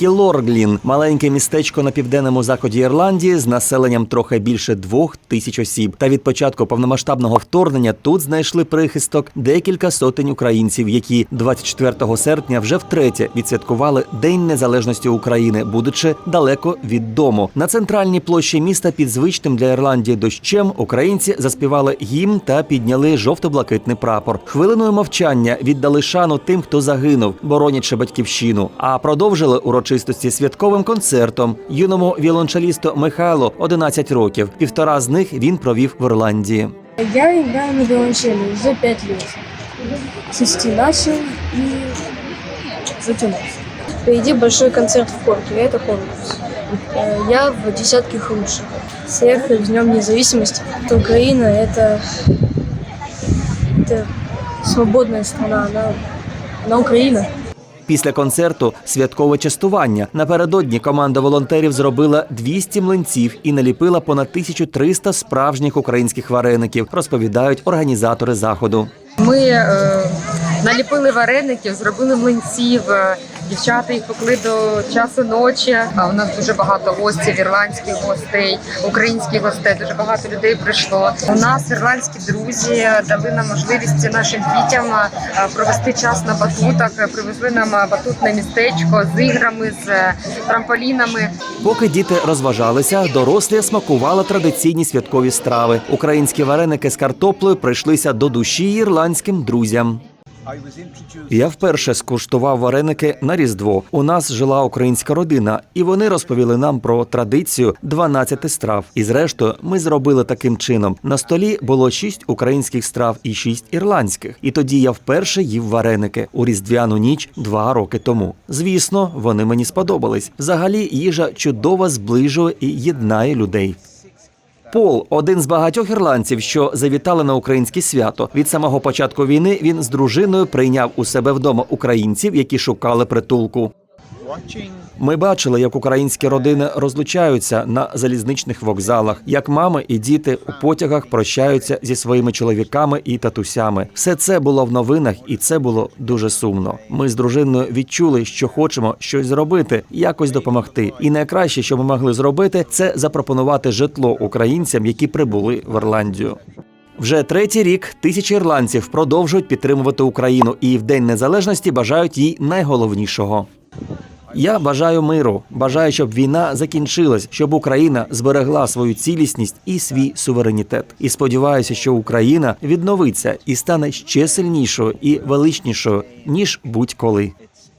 Кілорглін маленьке містечко на південному заході Ірландії з населенням трохи більше двох тисяч осіб. Та від початку повномасштабного вторгнення тут знайшли прихисток декілька сотень українців, які 24 серпня вже втретє відсвяткували День Незалежності України, будучи далеко від дому. На центральній площі міста під звичним для Ірландії дощем українці заспівали гімн та підняли жовто-блакитний прапор. Хвилиною мовчання віддали шану тим, хто загинув, боронячи батьківщину. А продовжили урочистості святковим концертом. Юному віолончелісту Михайло 11 років. Півтора з них він провів в Ірландії. Я играю на виолончели уже пять лет. С шести начал и затянулся. Впереди большой концерт в Корке, я это конкурс. Э, Я в десятке лучших. Всех с Днем Независимости. Это Украина, это, это свободная страна, она, она Украина. Після концерту святкове частування. Напередодні команда волонтерів зробила 200 млинців і наліпила понад 1300 справжніх українських вареників, розповідають організатори заходу. Ми е, наліпили вареників, зробили млинців. е, Дівчата їх пекли до часу ночі. А у нас дуже багато гостів, ірландських гостей, українських гостей. Дуже багато людей прийшло. У нас ірландські друзі дали нам можливість нашим дітям е, провести час на батутах. Е, Привезли нам батутне містечко з іграми, з трамполінами. Поки діти розважалися, дорослі смакували традиційні святкові страви. Українські вареники з картоплею прийшлися до душі ірландським друзям. Я вперше скуштував вареники на Різдво. У нас жила українська родина, і вони розповіли нам про традицію 12 страв. І зрештою, ми зробили таким чином. На столі було 6 українських страв і 6 ірландських. І тоді я вперше їв вареники у різдвяну ніч два роки тому. Звісно, вони мені сподобались. Взагалі, їжа чудово зближує і єднає людей. Пол один з багатьох ірландців, що завітали на українське свято. Від самого початку війни він з дружиною прийняв у себе вдома українців, які шукали притулку. Ми бачили, як українські родини розлучаються на залізничних вокзалах, як мами і діти у потягах прощаються зі своїми чоловіками і татусями. Все це було в новинах, і це було дуже сумно. Ми з дружиною відчули, що хочемо щось зробити, якось допомогти. І найкраще, що ми могли зробити, це запропонувати житло українцям, які прибули в Ірландію. Вже третій рік тисячі ірландців продовжують підтримувати Україну і в День Незалежності бажають їй найголовнішого. Я бажаю миру, бажаю, щоб війна закінчилась, щоб Україна зберегла свою цілісність і свій суверенітет. І сподіваюся, що Україна відновиться і стане ще сильнішою і величнішою ніж будь-коли.